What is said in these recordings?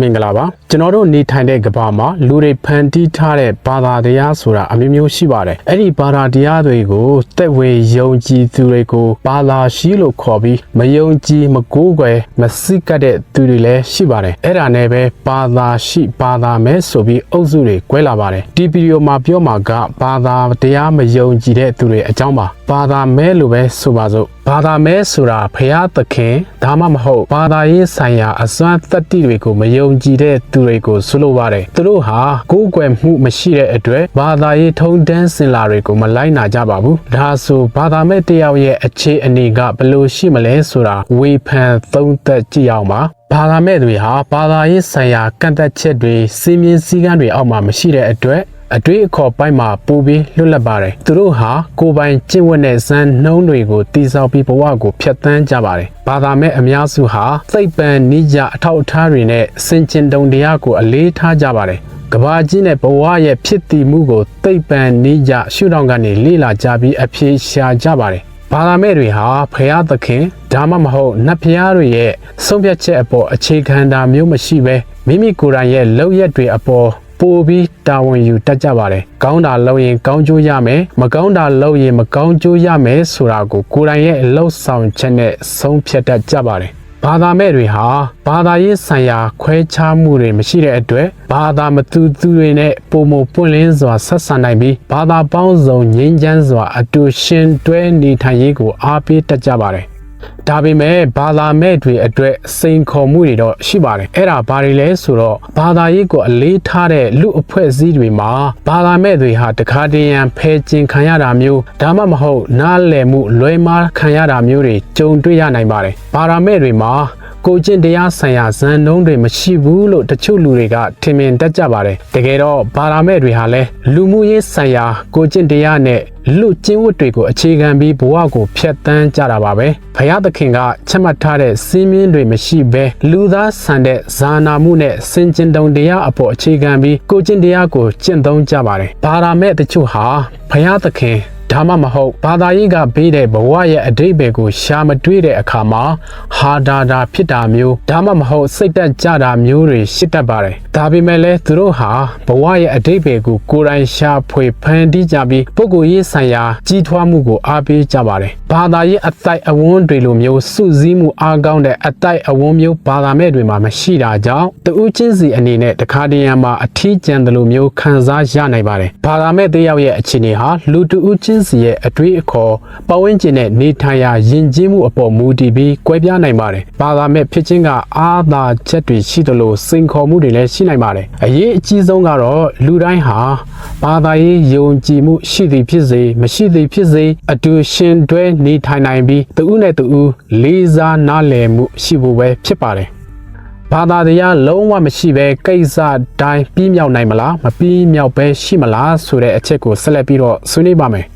မင်္ဂလာပါကျွန်တော်တို့နေထိုင်တဲ့ကမ္ဘာမှာလူတွေဖန်တီးထားတဲ့ဘာသာတရားဆိုတာအမျိုးမျိုးရှိပါတယ်အဲ့ဒီဘာသာတရားတွေကိုတက်ဝေယုံကြည်သူတွေကိုဘာသာရှိလို့ခေါ်ပြီးမယုံကြည်မကိုးကွယ်မစိတ်ကပ်တဲ့သူတွေလည်းရှိပါတယ်အဲ့ဒါနဲ့ပဲဘာသာရှိဘာသာမဲဆိုပြီးအုပ်စုတွေကွဲလာပါတယ်ဒီဗီဒီယိုမှာပြောမှာကဘာသာတရားမယုံကြည်တဲ့သူတွေအကြောင်းပါဘာသာမဲလို့ပဲဆိုပါစို့ ဘာသာမဲဆိုတာဖရာသခင်ဒါမှမဟုတ်ဘာသာရေးဆိုင်ရာအစွမ်းသတ္တိတွေကိုမယုံကြည်တဲ့သူတွေကိုဆိုလိုပါတယ်သူတို့ဟာကိုးကွယ်မှုမရှိတဲ့အတွက်ဘာသာရေးထုံးတမ်းစင်လာတွေကိုမလိုက်နာကြပါဘူးဒါဆိုဘာသာမဲတယောက်ရဲ့အခြေအနေကဘယ်လိုရှိမလဲဆိုတာဝေဖန်သုံးသပ်ကြည့်အောင်ပါဘာသာမဲ့တွေဟာဘာသာရေးဆိုင်ရာကန့်သက်ချက်တွေစီမင်းစည်းကမ်းတွေအောက်မှာမရှိတဲ့အတွက် အတွေ့အခေါ်ပိုင်းမှာပိုပြီးလွတ်လပ်ပါတယ်သူတို့ဟာကိုယ်ပိုင်ကျင့်ဝတ်တဲ့ဇန်နှုံးတွေကိုတည်ဆောက်ပြီးဘဝကိုဖျက်ဆီးကြပါတယ်ဘာသာမဲ့အများစုဟာသိပ်ပံနိကြအထောက်အထားတွေနဲ့စင်ကျင်တုံတရားကိုအလေးထားကြပါတယ်ကဘာကြီးနဲ့ဘဝရဲ့ဖြစ်တည်မှုကိုသိပ်ပံနိကြရှုထောင့်ကနေလေ့လာကြပြီးအပြေရှာကြပါတယ်ဘာသာမဲ့တွေဟာဖရာသခင်ဒါမှမဟုတ်နတ်ဖရာတွေရဲ့ဆုံးဖြတ်ချက်အပေါ်အခြေခံတာမျိုးမရှိဘဲမိမိကိုယ်တိုင်ရဲ့လောက်ရက်တွေအပေါ် ပိုပြီးတာဝန်ယူတတ်ကြပါတယ်။ကောင်းတာလုပ်ရင်ကောင်းကျိုးရမယ်။မကောင်းတာလုပ်ရင်မကောင်းကျိုးရမယ်ဆိုတာကိုကိုယ်တိုင်ရဲ့အလုပ်ဆောင်ချက်နဲ့ဆုံးဖြတ်တတ်ကြပါတယ်။ဘာသာမဲ့တွေဟာဘာသာရေးဆိုင်ရာခွဲခြားမှုတွေမရှိတဲ့အတွက်ဘာသာမတူသူတွေနဲ့ပုံမပွင့်လင်းစွာဆက်ဆံနိုင်ပြီးဘာသာပေါင်းစုံငြိမ်းချမ်းစွာအတူရှင်တွဲနေထိုင်ရေးကိုအားပေးတတ်ကြပါတယ်။ ဒါပေမဲ့ဘာသာမဲ့တွေအတွက်စိန်ခေါ်မှုတွေတော့ရှိပါတယ်အဲ့ဒါဘာတွေလဲဆိုတော့ဘာသာရေးကိုအလေးထားတဲ့လူအဖွဲ့အစည်းတွေမှာဘာသာမဲ့တွေဟာတခါတည်းရန်ဖယ်ကျင်ခံရတာမျိုးဒါမှမဟုတ်နားလည်မှုလွဲမှားခံရတာမျိုးတွေကြုံတွေ့ရနိုင်ပါတယ်ဘာသာမဲ့တွေမှာ ကိုကျင့်တရားဆိုင်ရာဇန်နှုံးတွေမရှိဘူးလို့တချို့လူတွေကထင်မြင်တတ်ကြပါတယ်တကယ်တော့ဘာသာမဲ့တွေဟာလည်းလူမှုရေးဆိုင်ရာကိုကျင့်တရားနဲ့လူကျင့်ဝတ်တွေကိုအခြေခံပြီးဘဝကိုဖျက်ဆီးကြတာပါပဲဘုရားသခင်ကချက်မှတ်ထားတဲ့စည်းမျဉ်းတွေမရှိဘဲလူသားဆန်တဲ့ဇာနာမှုနဲ့စင်ကျင်တုံတရားအပေါ်အခြေခံပြီးကိုကျင့်တရားကိုကျင့်သုံးကြပါတယ်ဘာသာမဲ့တချို့ဟာဘုရားသခင် ဒါမှမဟုတ်ဘာသာရေးကဘေးတဲ့ဘဝရဲ့အတိတ်ဘယ်ကိုရှာမတွေ့တဲ့အခါမှာဟာဒါဒါဖြစ်တာမျိုးဒါမှမဟုတ်စိတ်တက်ကြတာမျိုးတွေရှိတတ်ပါတယ်ဒါပေမဲ့လည်းသူတို့ဟာဘဝရဲ့အတိတ်ဘယ်ကိုကိုယ်တိုင်ရှာဖွေဖန်တီးကြပြီးပုဂ္ဂိုလ်ရေးဆိုင်ရာကြီးထွားမှုကိုအားပေးကြပါတယ်ဘာသာရေးအတိုက်အဝန်းတွေလိုမျိုးစုစည်းမှုအားကောင်းတဲ့အတိုက်အဝန်းမျိုးဘာသာမဲ့တွေမှာမရှိတာကြောင့်တဦးချင်းစီအနေနဲ့တခါတရံမှာအထီးကျန်တယ်လို့မျိုးခံစားရနိုင်ပါတယ်ဘာသာမဲ့တယောက်ရဲ့အခြေအနေဟာလူတဦးချင်းစီရဲ့အတွေ့အခေါ်ပတ်ဝန်းကျင်နဲ့နေထိုင်ရာယဉ်ကျေးမှုအပေါ်မူတည်ပြီးကွဲပြားနိုင်ပါတယ်ဘာသာမဲ့ဖြစ်ခြင်းကအာသာချက်တွေရှိသလိုစိန်ခေါ်မှုတွေလည်းရှိနိုင်ပါတယ်အရေးအကြီးဆုံးကတော့လူတိုင်းဟာဘာသာရေးယုံကြည်မှုရှိသည်ဖြစ်စေမရှိသည်ဖြစ်စေအတူရှင်တွဲနေထိုင်နိုင်ပြီးတဦးနဲ့တဦးလေးစားနားလည်မှုရှိဖို့ပဲဖြစ်ပါတယ်ဘာသာတရားလုံးဝမရှိဘဲကိစ္စတိုင်းပြီးမြောက်နိုင်မလားမပြီးမြောက်ပဲရှိမလားဆိုတဲ့အချက်ကိုဆက်လက်ပြီးတော့ဆွေးနွေးပါမယ်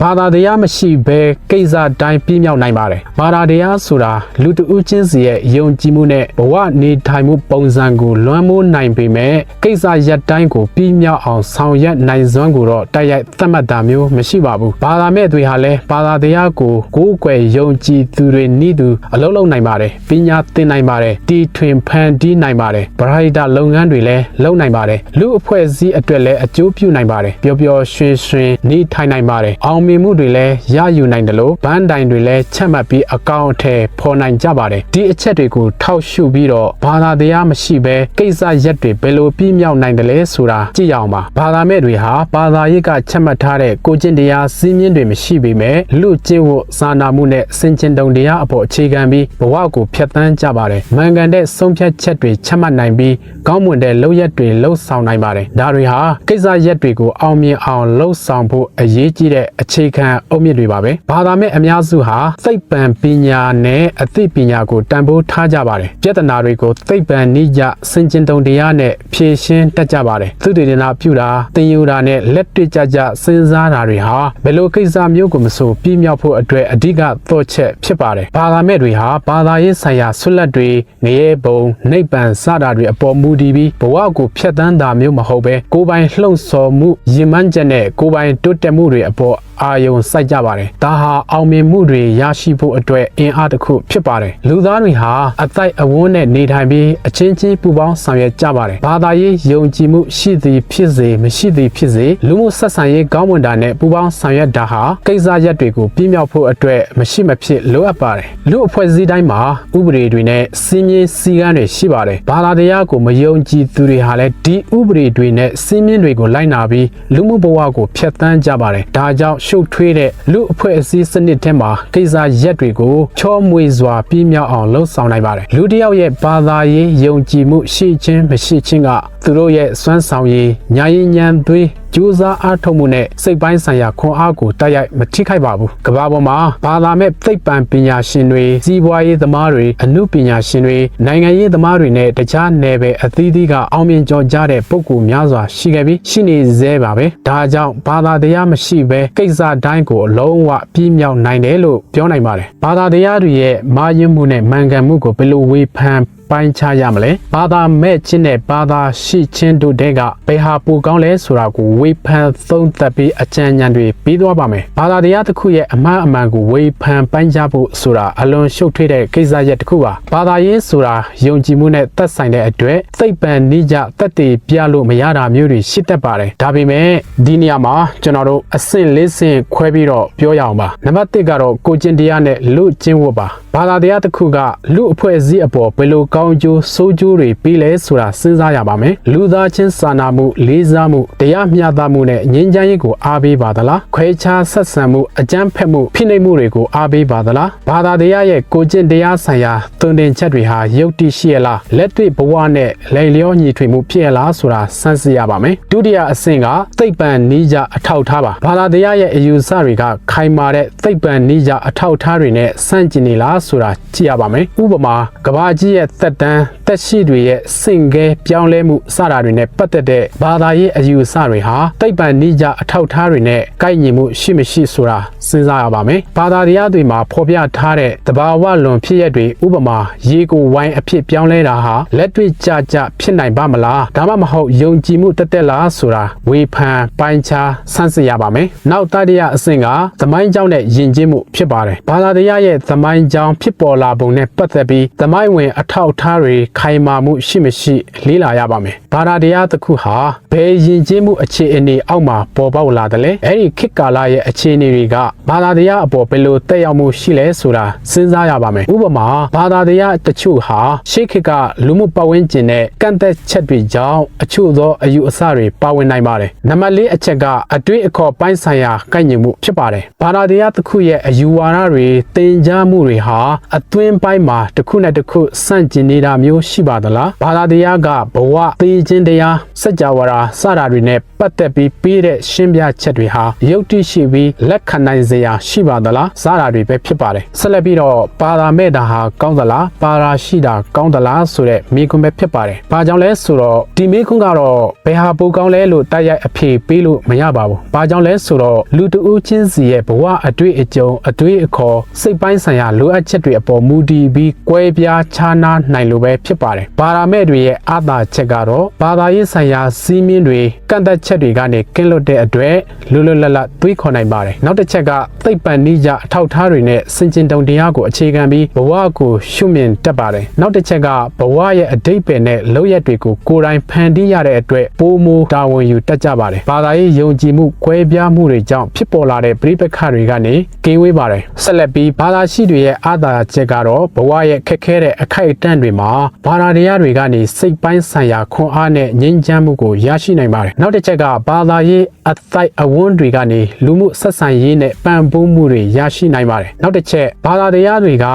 ဘာသာတရားမရှိဘဲကိစ္စတိုင်းပြီးမြောက်နိုင်ပါတယ်ဘာသာတရားဆိုတာလူတဦးချင်းစီရဲ့ယုံကြည်မှုနဲ့ဘဝနေထိုင်မှုပုံစံကိုလွှမ်းမိုးနိုင်ပေမဲ့ကိစ္စရက်တိုင်းကိုပြီးမြောက်အောင်ဆောင်ရွက်နိုင်စွမ်းကိုတော့တိုက်ရိုက်သတ်မှတ်တာမျိုးမရှိပါဘူးဘာသာမဲ့တွေဟာလည်းဘာသာတရားကိုကိုးကွယ်ယုံကြည်သူတွေနည်းသူအလုံးလုံးနိုင်ပါတယ်ပညာသင်နိုင်ပါတယ်တီထွင်ဖန်တီးနိုင်ပါတယ်ဗရာဟိတလုပ်ငန်းတွေလည်းလုပ်နိုင်ပါတယ်လူအဖွဲ့အစည်းအတွက်လည်းအကျိုးပြုနိုင်ပါတယ်ပျော်ပျော်ရွှင်ရွှင်နေထိုင်နိုင်ပါတယ်အောင်မြင်မှုတွေလည်းရယူနိုင်တယ်လို့ဘန်းတိုင်တွေလည်းချက်မှတ်ပြီးအကောင့်အထည်ဖော်နိုင်ကြပါတယ်ဒီအချက်တွေကိုထောက်ရှုပြီးတော့ဘာသာတရားမရှိဘဲကိစ္စရက်တွေဘယ်လိုပြီးမြောက်နိုင်တယ်လဲဆိုတာကြည့်ရအောင်ပါဘာသာမဲ့တွေဟာဘာသာရေးကချက်မှတ်ထားတဲ့ကိုကျင့်တရားစည်းမျဉ်းတွေမရှိပေမဲ့လူကျင့်ဝတ်စာနာမှုနဲ့စင်ကျင်တုံတရားအပေါ်အခြေခံပြီးဘဝကိုဖျက်ဆီးကြပါတယ်မှန်ကန်တဲ့ဆုံးဖြတ်ချက်တွေချက်မှတ်နိုင်ပြီးကောင်းမွန်တဲ့လုပ်ရက်တွေလှုပ်ဆောင်နိုင်ပါတယ်ဒါတွေဟာကိစ္စရက်တွေကိုအောင်မြင်အောင်လှုပ်ဆောင်ဖို့အရေးကြီးတဲ့အခြေခံအုတ်မြစ်တွေပါပဲဘာသာမဲ့အများစုဟာသိပ္ပံပညာနဲ့အသိပညာကိုတန်ဖိုးထားကြပါတယ်ပြဿနာတွေကိုသိပ္ပံနည်းကျစင်ကျင်တုံတရားနဲ့ဖြေရှင်းတတ်ကြပါတယ်သူတည်နာပြုတာသင်ယူတာနဲ့လက်တွေ့ကြကြစဉ်းစားတာတွေဟာဘယ်လိုကိစ္စမျိုးကိုမဆိုပြည့်မြောက်ဖို့အတွက်အဓိကသော့ချက်ဖြစ်ပါတယ်ဘာသာမဲ့တွေဟာဘာသာရေးဆိုင်ရာဆွလက်တွေငရဲဘုံနိဗ္ဗာန်စတာတွေအပေါ်မူတည်ပြီးဘဝကိုဖျက်ဆီးတာမျိုးမဟုတ်ပဲကိုယ်ပိုင်လှုံ့ဆော်မှုယဉ်မှန်းချက်နဲ့ကိုယ်ပိုင်တိုးတက်မှုတွေအပေါ်အာယုံစိုက်ကြပါတယ်ဒါဟာအောင်မြင်မှုတွေရရှိဖို့အတွက်အင်အားတစ်ခုဖြစ်ပါတယ်လူသားတွေဟာအသိုက်အဝန်းနဲ့နေထိုင်ပြီးအချင်းချင်းပူးပေါင်းဆောင်ရွက်ကြပါတယ်ဘာသာရေးယုံကြည်မှုရှိသည်ဖြစ်စေမရှိသည်ဖြစ်စေလူမှုဆက်ဆံရေးကောင်းမွန်တာနဲ့ပူးပေါင်းဆောင်ရွက်တာဟာကိစ္စရပ်တွေကိုပြည့်မြောက်ဖို့အတွက်မရှိမဖြစ်လိုအပ်ပါတယ်လူအဖွဲ့အစည်းတိုင်းမှာဥပဒေတွေနဲ့စီမင်းစည်းကမ်းတွေရှိပါတယ်ဘာသာတရားကိုမယုံကြည်သူတွေဟာလည်းဒီဥပဒေတွေနဲ့စီမင်းတွေကိုလိုက်နာပြီးလူမှုဘဝကိုဖျက်ဆီးကြပါတယ်ဒါကြောင့်ရှုပ်ထွေးတဲ့လူအဖွဲ့အစည်းစနစ်ထဲမှာကိစ္စရပ်တွေကိုချောမွေစွာပြည့်မြောက်အောင်လှုပ်ဆောင်နိုင်ပါတယ်လူတစ်ယောက်ရဲ့ဘာသာရေးယုံကြည်မှုရှိခြင်းမရှိခြင်းကသူတို့ရဲ့စွမ်းဆောင်ရည်ညာရင်ဉာဏ်သွေး ကြိုးစားအားထုတ်မှုနဲ့စိတ်ပိုင်းဆိုင်ရာခွန်အားကိုတိုက်ရိုက်မထိခိုက်ပါဘူးကမ္ဘာပေါ်မှာဘာသာမဲ့သိပ္ပံပညာရှင်တွေစီးပွားရေးသမားတွေအမှုပညာရှင်တွေနိုင်ငံရေးသမားတွေနဲ့တခြားနယ်ပယ်အသီးသီးကအောင်မြင်ကျော်ကြားတဲ့ပုဂ္ဂိုလ်များစွာရှိခဲ့ပြီးရှိနေသေးပါပဲဒါကြောင့်ဘာသာတရားမရှိဘဲကိစ္စတိုင်းကိုအလုံးဝပြည့်မြောက်နိုင်တယ်လို့ပြောနိုင်ပါတယ်ဘာသာတရားတွေရဲ့မာယွမှုနဲ့မှန်ကန်မှုကိုဘယ်လိုဝေဖန် ပိုင်းခြားရမလဲဘာသာမဲ့ခြင်းနဲ့ဘာသာရှိခြင်းတို့တဲ့ကဘယ်ဟာပိုကောင်းလဲဆိုတာကိုဝေဖန်သုံးသပ်ပြီးအကြံဉာဏ်တွေပြီးသွားပါမယ်ဘာသာတရားတစ်ခုရဲ့အမှန်အမှန်ကိုဝေဖန်ပိုင်းခြားဖို့ဆိုတာအလွန်ရှုပ်ထွေးတဲ့ကိစ္စရပ်တစ်ခုပါဘာသာရေးဆိုတာယုံကြည်မှုနဲ့သက်ဆိုင်တဲ့အတွက်သိပ္ပံနိကြတက်တည်ပြလို့မရတာမျိုးတွေရှိတတ်ပါတယ်ဒါပေမဲ့ဒီနေရာမှာကျွန်တော်တို့အဆင့်လေးဆင့်ခွဲပြီးတော့ပြောရအောင်ပါနံပါတ်1ကတော့ကိုကျင့်တရားနဲ့လူကျင့်ဝတ်ပါဘာသာတရားတစ်ခုကလူအဖွဲ့အစည်းအပေါ်ဘယ်လိုကောင်းကျိုးဆိုးကျိုးတွေပြီးလဲဆိုတာစဉ်းစားရပါမယ်လူသားချင်းစာနာမှုလေးစားမှုတရားမျှတမှုနဲ့ငြိမ်းချမ်းရေးကိုအားပေးပါသလားခွဲခြားဆက်ဆံမှုအကြမ်းဖက်မှုဖိနှိပ်မှုတွေကိုအားပေးပါသလားဘာသာတရားရဲ့ကိုကျင့်တရားဆိုင်ရာသွန်သင်ချက်တွေဟာယုတ်တိရှိရလားလက်တွေ့ဘဝနဲ့လိမ်လျောညီထွေမှုဖြစ်ရလားဆိုတာစမ်းစစ်ရပါမယ်ဒုတိယအဆင့်ကသိပ္ပံနိကြအထောက်ထားပါဘာသာတရားရဲ့အယူဆတွေကခိုင်မာတဲ့သိပ္ပံနိကြအထောက်ထားတွေနဲ့ဆန့်ကျင်နေလားဆိုတာကြည့်ရပါမယ်ဥပမာကဘာကြီးရဲ့သက်တမ်းတက်ရှိတွေရဲ့စင်ကဲပြောင်းလဲမှုစတာတွေနဲ့ပတ်သက်တဲ့ဘာသာရေးအယူအဆတွေဟာသိပ္ပံနိကြအထောက်ထားတွေနဲ့ကိုက်ညီမှုရှိမရှိဆိုတာစဉ်းစားရပါမယ်ဘာသာတရားတွေမှာဖော်ပြထားတဲ့တဘာဝလွန်ဖြစ်ရက်တွေဥပမာရေကိုဝိုင်းအဖြစ်ပြောင်းလဲတာဟာလက်တွေ့ကြကြဖြစ်နိုင်ပါမလားဒါမှမဟုတ်ယုံကြည်မှုတက်တက်လားဆိုတာဝေဖန်ပိုင်းခြားဆန်းစစ်ရပါမယ်နောက်တတိယအဆင့်ကသမိုင်းကြောင်းနဲ့ယဉ်ကျေးမှုဖြစ်ပါတယ်ဘာသာတရားရဲ့သမိုင်းကြောင်းဖြစ်ပေါ်လာပုံနဲ့ပတ်သက်ပြီးသမိုင်းဝင်အထောက်အထားတွေခိုင်မာမှုရှိမရှိလေ့လာရပါမယ်ဘာသာတရားတစ်ခုဟာဘယ်ယဉ်ကျေးမှုအခြေအနေအောက်မှာပေါ်ပေါက်လာတယ်လဲအဲ့ဒီခေတ်ကာလရဲ့အခြေအနေတွေကဘာသာတရားအပေါ်ဘယ်လိုတက်ရောက်မှုရှိလဲဆိုတာစဉ်းစားရပါမယ်ဥပမာဘာသာတရားတချို့ဟာရှေးခေတ်ကလူမှုပတ်ဝန်းကျင်နဲ့ကန့်သက်ချက်တွေကြောင့်အချို့သောအယူအဆတွေပါဝင်နိုင်ပါတယ်နံပါတ်၄အချက်ကအတွေ့အခေါ်ပိုင်းဆိုင်ရာကိုက်ညီမှုဖြစ်ပါတယ်ဘာသာတရားတစ်ခုရဲ့အယူဝါဒတွေသင်ကြားမှုတွေဟာအသွင်းပိုင်းမှာတစ်ခုနဲ့တစ်ခုဆန့်ကျင်နေတာမျိုးရှိပါသလားဘာသာတရားကဘဝသေခြင်းတရားစัจ java ရာစတာတွေနဲ့ပတ်သက်ပြီးပြီးတဲ့ရှင်းပြချက်တွေဟာယုတ်တိရှိပြီးလက်ခံနိုင်စရာရှိပါသလားစတာတွေပဲဖြစ်ပါတယ်ဆက်လက်ပြီးတော့ပါရာမဲ့တာဟာကောင်းသလားပါရာရှိတာကောင်းသလားဆိုတဲ့မိကွန်းပဲဖြစ်ပါတယ်ဘာကြောင့်လဲဆိုတော့ဒီမိကွန်းကတော့ဘယ်ဟာပိုကောင်းလဲလို့တိုက်ရိုက်အဖြေပေးလို့မရပါဘူးဘာကြောင့်လဲဆိုတော့လူတဦးချင်းစီရဲ့ဘဝအတွေ့အကြုံအတွေ့အခေါ်စိတ်ပိုင်းဆိုင်ရာလိုအပ်ချက်တွေအပေါ်မူတည်ပြီးကွဲပြားခြားနားနိုင်လို့ပဲဖြစ်ပါတယ်ဘာရာမဲ့တွေရဲ့အာသာချက်ကတော့ဘာသာရေးဆိုင်ရာစီးမင်းတွေကန့်သက်ချက်တွေကနေကင်းလွတ်တဲ့အတွက်လွတ်လွတ်လပ်လပ်တွေးခေါ်နိုင်ပါတယ်နောက်တစ်ချက်ကသိပ္ပံနိကြအထောက်ထားတွေနဲ့စင်ကျင်တုံတရားကိုအခြေခံပြီးဘဝကိုရှုမြင်တတ်ပါတယ်နောက်တစ်ချက်ကဘဝရဲ့အတိတ်ပဲနဲ့လောက်ရက်တွေကိုကိုယ်တိုင်ဖန်တီးရတဲ့အတွက်ပိုးမိုးတာဝန်ယူတတ်ကြပါတယ်ဘာသာရေးယုံကြည်မှုကွဲပြားမှုတွေကြောင့်ဖြစ်ပေါ်လာတဲ့ပြိပက္ခတွေကနေကင်းဝေးပါတယ်ဆက်လက်ပြီးဘာသာရှိတွေရဲ့အာသာချက်ကတော့ဘဝရဲ့ခက်ခဲတဲ့အခိုက်အတန့်တွေမှာဘာသာတရားတွေကနေစိတ်ပိုင်းဆိုင်ရာခွန်အားနဲ့ငြိမ်းချမ်းမှုကိုရရှိနိုင်ပါတယ်နောက်တစ်ချက်ကဘာသာရေးအသိုက်အဝန်းတွေကနေလူမှုဆက်ဆံရေးနဲ့ပံ့ပိုးမှုတွေရရှိနိုင်ပါတယ်နောက်တစ်ချက်ဘာသာတရားတွေက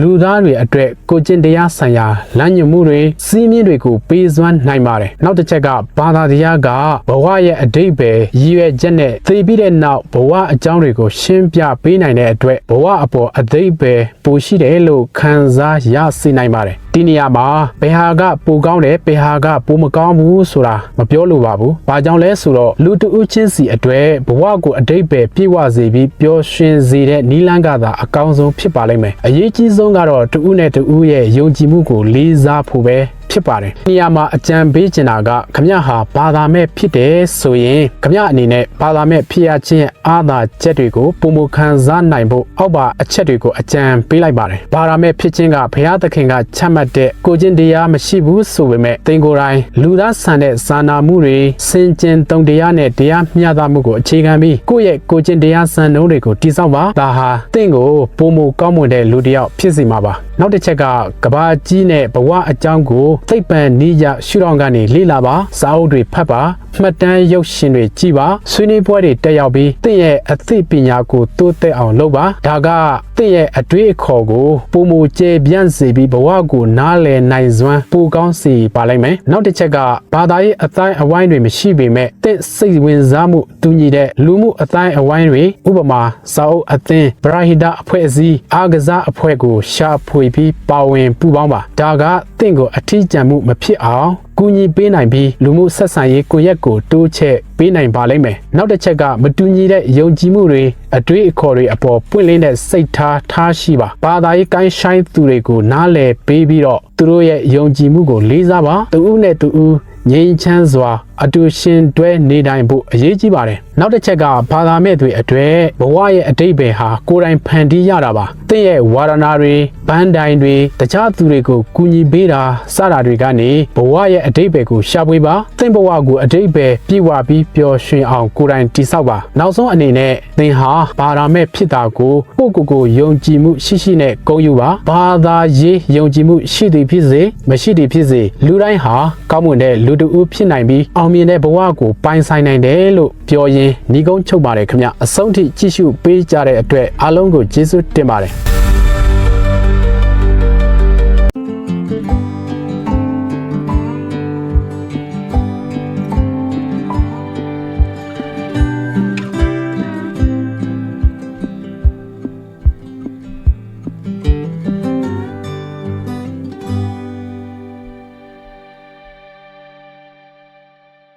လူသားတွေအတွက်ကိုကျင့်တရားဆိုင်ရာလမ်းညွှန်မှုတွေစီးမြင့်တွေကိုပေးစွမ်းနိုင်ပါတယ်နောက်တစ်ချက်ကဘာသာတရားကဘဝရဲ့အတိတ်ပဲရည်ရွယ်ချက်နဲ့သိပြီးတဲ့နောက်ဘဝအကြောင်းတွေကိုရှင်းပြပေးနိုင်တဲ့အတွက်ဘဝအပေါ်အတိတ်ပဲပိုရှိတယ်လို့ခံစားရစေနိုင်ပါတယ် ဒီနေရာမှာဘယ်ဟာကပိုကောင်းတယ်ဘယ်ဟာကပိုမကောင်းဘူးဆိုတာမပြောလိုပါဘူး။ဘာကြောင့်လဲဆိုတော့လူတဦးချင်းစီအတွက်ဘဝကိုအတိတ်ပဲပြည့်ဝစေပြီးပျော်ရွှင်စေတဲ့နီလန်းကသာအကောင်းဆုံးဖြစ်ပါလိမ့်မယ်။အရေးကြီးဆုံးကတော့တဦးနဲ့တဦးရဲ့ယုံကြည်မှုကိုလေးစားဖို့ပဲ ဖြဖြစ်ပါတယ်။နေရာမှာအကြံပေးချင်တာကခမရဟာဘာသာမဲ့ဖြစ်တယ်ဆိုရင်ခမရအနေနဲ့ဘာသာမဲ့ဖြစ်ရခြင်းရဲ့အာသာချက်တွေကိုပုံမခံစားနိုင်ဖို့အောက်ပါအချက်တွေကိုအကြံပေးလိုက်ပါတယ်။ဘာသာမဲ့ဖြစ်ခြင်းကဘုရားသခင်ကချမှတ်တဲ့ကိုကျင့်တရားမရှိဘူးဆိုပေမဲ့သင်ကိုယ်တိုင်လူသားဆန်တဲ့စာနာမှုတွေစင်ကြင်တုံတရားနဲ့တရားမျှတမှုကိုအခြေခံပြီးကိုယ့်ရဲ့ကိုကျင့်တရားစံနှုန်းတွေကိုတည်ဆောက်ပါဒါဟာသင်ကိုပုံမကောင်းမွန်တဲ့လူတစ်ယောက်ဖြစ်စေမှာပါနောက်တစ်ချက်ကကဘာကြီးနဲ့ဘဝအကြောင်းကိုသိပ္ပံနိယရှုထောင့်ကနေလေ့လာပါစာအုပ်တွေဖတ်ပါမှတ်တမ်းရုပ်ရှင်တွေကြည့်ပါဆွေးနွေးပွဲတွေတက်ရောက်ပြီးသင်ရဲ့အသိပညာကိုတိုးတက်အောင်လုပ်ပါဒါကသင်ရဲ့အတွေ့အခေါ်ကိုပုံမကျေပြန့်စေပြီးဘဝကိုနားလည်နိုင်စွမ်းပိုကောင်းစေပါလိမ့်မယ်နောက်တစ်ချက်ကဘာသာရေးအတိုင်းအဝိုင်းတွေမရှိပေမဲ့သင်စိတ်ဝင်စားမှုတူညီတဲ့လူမှုအတိုင်းအဝိုင်းတွေဥပမာစာအုပ်အသင်းဗရာဟိတအဖွဲ့အစည်းအားကစားအဖွဲ့ကိုရှာဖွေပြီးပါဝင်ပူးပေါင်းပါဒါကသင်ကိုအထီးကျန်မှုမဖြစ်အောင် ကူညီပေးနိုင်ပြီးလူမှုဆက်ဆံရေးကိုရက်ကိုတိုးချဲ့ပေးနိုင်ပါလိမ့်မယ်နောက်တစ်ချက်ကမတူညီတဲ့ယုံကြည်မှုတွေအတွေ့အခေါ်တွေအပေါ်ပွင့်လင်းတဲ့စိတ်ထားထားရှိပါဘာသာရေးကိုင်းဆိုင်သူတွေကိုနားလည်ပေးပြီးတော့သူတို့ရဲ့ယုံကြည်မှုကိုလေးစားပါသူဦးနဲ့သူဦးငြိမ်းချမ်းစွာအတူရှင်တွဲနေတိုင်းဖို့အရေးကြီးပါတယ်နောက်တစ်ချက်ကဘာသာမဲ့တွေအတွေ့ဘဝရဲ့အတိတ်ပဲဟာကိုယ်တိုင်ဖန်တီးရတာပါသင်ရဲ့ဝါဒနာတွေဘန်းတိုင်တွေတခြားသူတွေကိုကူညီပေးတာစတာတွေကနေဘဝရဲ့အတိတ်ပဲကိုရှာဖွေပါသင်ဘဝကိုအတိတ်ပဲပြည့်ဝပြီးပျော်ရွှင်အောင်ကိုယ်တိုင်တည်ဆောက်ပါနောက်ဆုံးအနေနဲ့သင်ဟာဘာသာမဲ့ဖြစ်တာကိုကိုယ့်ကိုယ်ကိုယုံကြည်မှုရှိရှိနဲ့ဂုဏ်ယူပါဘာသာရေးယုံကြည်မှုရှိသည်ဖြစ်စေမရှိသည်ဖြစ်စေလူတိုင်းဟာကောင်းမွန်တဲ့လူတစ်ဦးဖြစ်နိုင်ပြီးအောင်မြင်တဲ့ဘဝကိုပိုင်ဆိုင်နိုင်တယ်လို့ပြောရင်းညီကုန်းချုပ်ပါတယ်ခင်ဗျအဆုံးထိကြည့်ရှုပေးကြတဲ့အတွက်အားလုံးကိုကျေးဇူးတင်ပါတယ်